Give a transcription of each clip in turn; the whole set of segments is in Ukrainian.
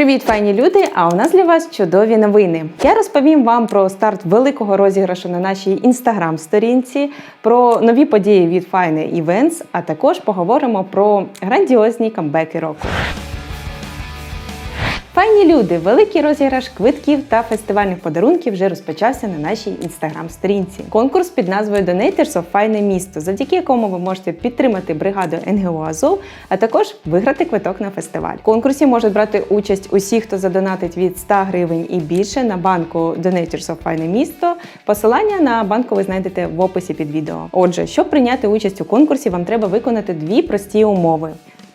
Привіт, файні люди! А у нас для вас чудові новини. Я розповім вам про старт великого розіграшу на нашій інстаграм-сторінці, про нові події від Fine Events, а також поговоримо про грандіозні камбеки року. Файні люди, великий розіграш квитків та фестивальних подарунків вже розпочався на нашій інстаграм-сторінці. Конкурс під назвою Donators of Файне місто, завдяки якому ви можете підтримати бригаду НГУ Азов, а також виграти квиток на фестиваль. В конкурсі можуть брати участь усі, хто задонатить від 100 гривень і більше на банку Donators of Файне місто. Посилання на банку ви знайдете в описі під відео. Отже, щоб прийняти участь у конкурсі, вам треба виконати дві прості умови.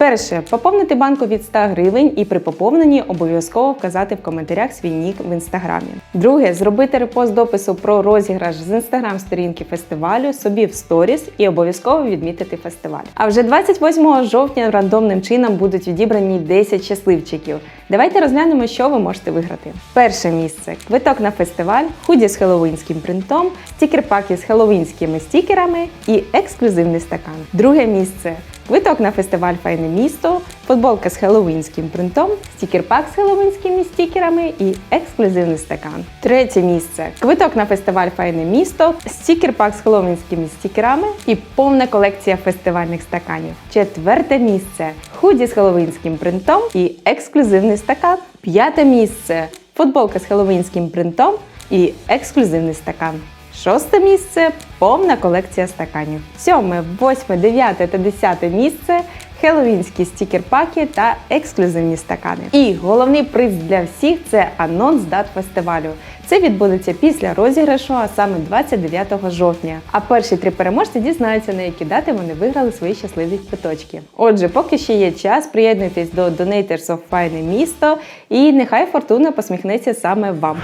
Перше, поповнити банку від 100 гривень і при поповненні обов'язково вказати в коментарях свій нік в інстаграмі. Друге, зробити репост допису про розіграш з інстаграм-сторінки фестивалю собі в сторіс і обов'язково відмітити фестиваль. А вже 28 жовтня рандомним чином будуть відібрані 10 щасливчиків. Давайте розглянемо, що ви можете виграти. Перше місце квиток на фестиваль, худі з хеллоуінським принтом, стікер-паки з хеллоуінськими стікерами і ексклюзивний стакан. Друге місце Квиток на фестиваль Файне місто, футболка з хеллоуінським принтом, стікер-пак з хеллоуінськими стікерами і ексклюзивний стакан. Третє місце. Квиток на фестиваль Файне місто, стікер-пак з хеллоуінськими стікерами і повна колекція фестивальних стаканів. Четверте місце. Худі з хеллоуінським принтом і ексклюзивний стакан. П'яте місце. Футболка з хеллоуінським принтом і ексклюзивний стакан. Шосте місце повна колекція стаканів. Сьоме, восьме, дев'яте та десяте місце хеллоуінські стікер-паки та ексклюзивні стакани. І головний приз для всіх це анонс дат фестивалю. Це відбудеться після розіграшу, а саме 29 жовтня. А перші три переможці дізнаються, на які дати вони виграли свої щасливі квиточки. Отже, поки ще є час, приєднуйтесь до Donators of Fine місто і нехай фортуна посміхнеться саме вам.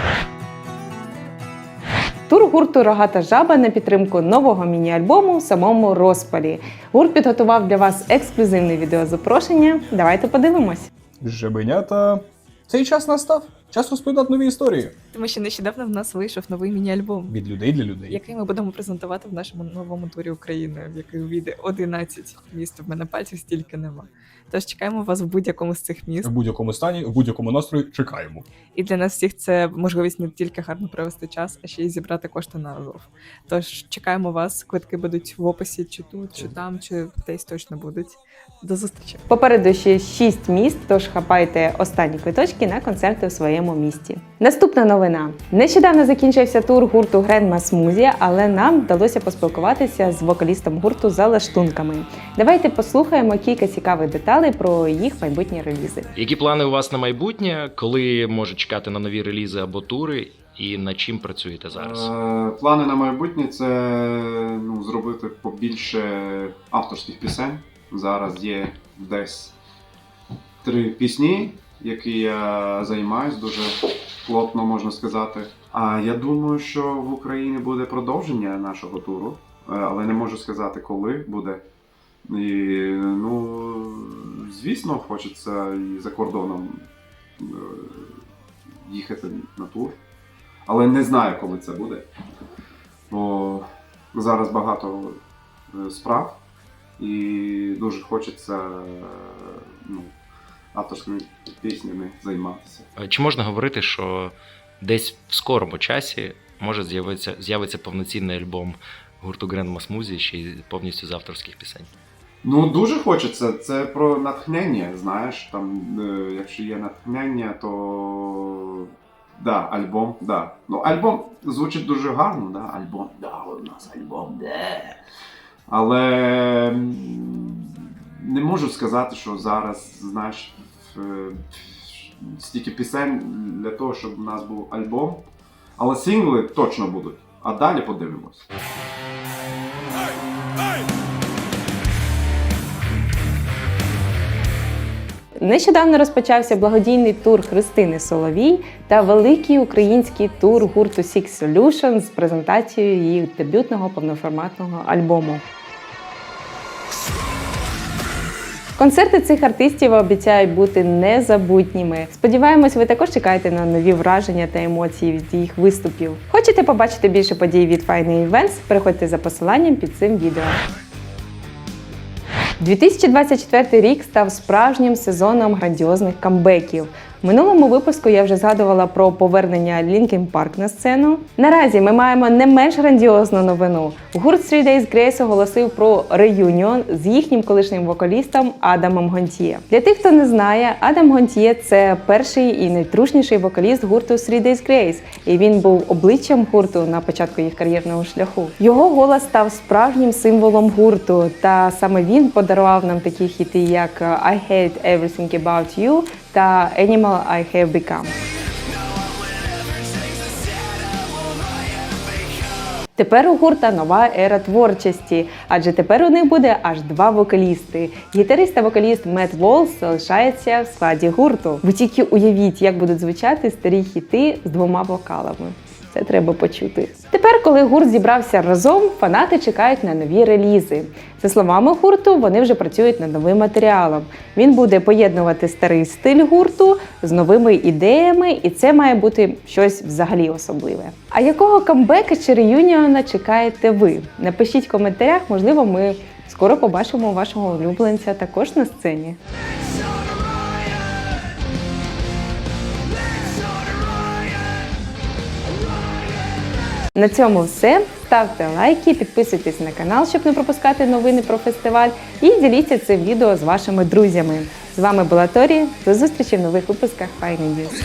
Тур гурту Рогата жаба на підтримку нового міні-альбому в самому розпалі. Гурт підготував для вас ексклюзивне відеозапрошення. Давайте подивимось. Жабенята, Цей час настав. Час розповідати нові історії. Тому що нещодавно в нас вийшов новий міні-альбом, Від людей для людей. який ми будемо презентувати в нашому новому турі України, в який увійде 11 міст. В мене пальців стільки нема. Тож чекаємо вас в будь-якому з цих міст. В будь-якому стані, в будь-якому настрої чекаємо. І для нас всіх це можливість не тільки гарно провести час, а ще й зібрати кошти на Азов. Тож чекаємо вас. Квитки будуть в описі, чи тут, чи там, чи десь точно будуть. До зустрічі. Попереду ще 6 міст, тож хапайте останні квиточки на концерти у своєму місті. Наступна новина: нещодавно закінчився тур гурту Гренма Смузі, але нам вдалося поспілкуватися з вокалістом гурту за лаштунками. Давайте послухаємо кілька цікавих деталей про їх майбутні релізи. Які плани у вас на майбутнє? Коли можуть чекати на нові релізи або тури, і над чим працюєте зараз? Е, Плани на майбутнє це ну, зробити побільше авторських пісень. Зараз є десь три пісні, які я займаюсь дуже плотно, можна сказати. А я думаю, що в Україні буде продовження нашого туру, е, але не можу сказати, коли буде. І, ну, звісно, хочеться і за кордоном е, їхати на тур. Але не знаю, коли це буде. Бо зараз багато е, справ і дуже хочеться авторськими піснями займатися. Е, Чи можна говорити, що десь в скорому часі може з'явитися з'явиться повноцінний альбом гурту Grandma Smoothie, ще й повністю з авторських пісень? Ну, дуже хочеться. Це про натхнення, знаєш. Там, е, якщо є натхнення, то да, альбом, да. Ну, альбом звучить дуже гарно, да. Альбом, да, у нас альбом, де. Але не можу сказати, що зараз, знаєш, стільки пісень для того, щоб у нас був альбом. Але сингли точно будуть. А далі подивимось. Нещодавно розпочався благодійний тур Христини Соловій та великий український тур гурту Six Solutions з презентацією їх дебютного повноформатного альбому. Концерти цих артистів обіцяють бути незабутніми. Сподіваємось, ви також чекаєте на нові враження та емоції від їх виступів. Хочете побачити більше подій від Fine Events? Переходьте за посиланням під цим відео. 2024 рік став справжнім сезоном грандіозних камбеків. Минулому випуску я вже згадувала про повернення Linkin Park на сцену. Наразі ми маємо не менш грандіозну новину. Гурт Three Days Grace оголосив про реюніон з їхнім колишнім вокалістом Адамом Гонтіє. Для тих, хто не знає, Адам Гонтіє це перший і найтрушніший вокаліст гурту Three Days Grace, і він був обличчям гурту на початку їх кар'єрного шляху. Його голос став справжнім символом гурту, та саме він подарував нам такі хіти, як I Hate Everything About You та Animal I Have Become. Тепер у гурта нова ера творчості, адже тепер у них буде аж два вокалісти. Гітарист та вокаліст Мет Волс залишається в складі гурту. Ви тільки уявіть, як будуть звучати старі хіти з двома вокалами. Це треба почути. Тепер, коли гурт зібрався разом, фанати чекають на нові релізи. За словами гурту, вони вже працюють над новим матеріалом. Він буде поєднувати старий стиль гурту з новими ідеями, і це має бути щось взагалі особливе. А якого камбека чи реюніона чекаєте ви? Напишіть в коментарях, можливо, ми скоро побачимо вашого улюбленця також на сцені. На цьому все. Ставте лайки, підписуйтесь на канал, щоб не пропускати новини про фестиваль, і діліться цим відео з вашими друзями. З вами була Торі. До зустрічі в нових випусках News.